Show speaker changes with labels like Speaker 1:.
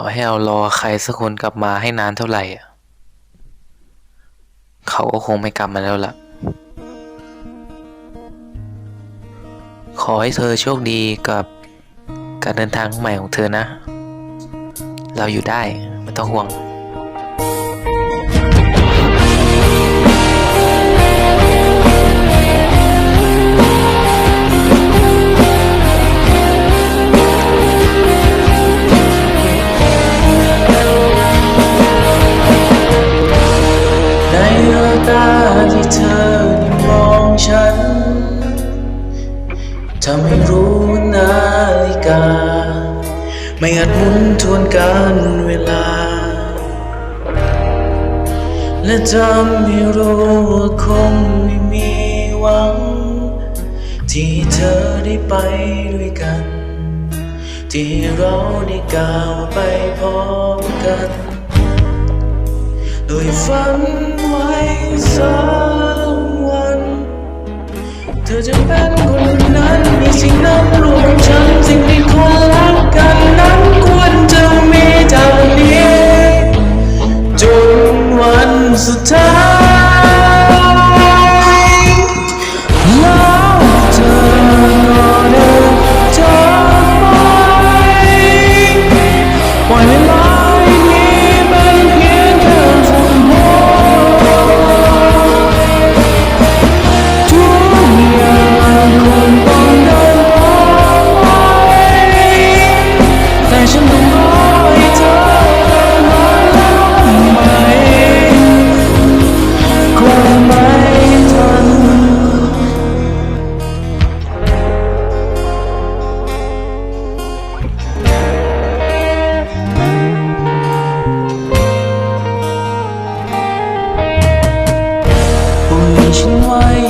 Speaker 1: ต่อให้เรารอใครสักคนกลับมาให้นานเท่าไหร่เขาก็คงไม่กลับมาแล้วล่ะ ขอให้เธอโชคดีกับการเดินทางใหม่ของเธอนะ เราอยู่ได้ ไม่ต้องห่วง
Speaker 2: ที่เธอได้มองฉันทำให้รู้ว่านาฬิกา ไม่อาจหมุนทวนการเวลา และทำให้รู้ว่าคงไม่มีหวัง ที่เธอได้ไปด้วยกัน ที่เราได้ก้าวไปพร้อมกัน โดยฝันไว้ อจะเป็นคนนั้นมีสิ่งนั้นรวมฉันสิ่งที่คนรักกันนั้นควรจะมีเท่านี้จนวันสุดท้าย อ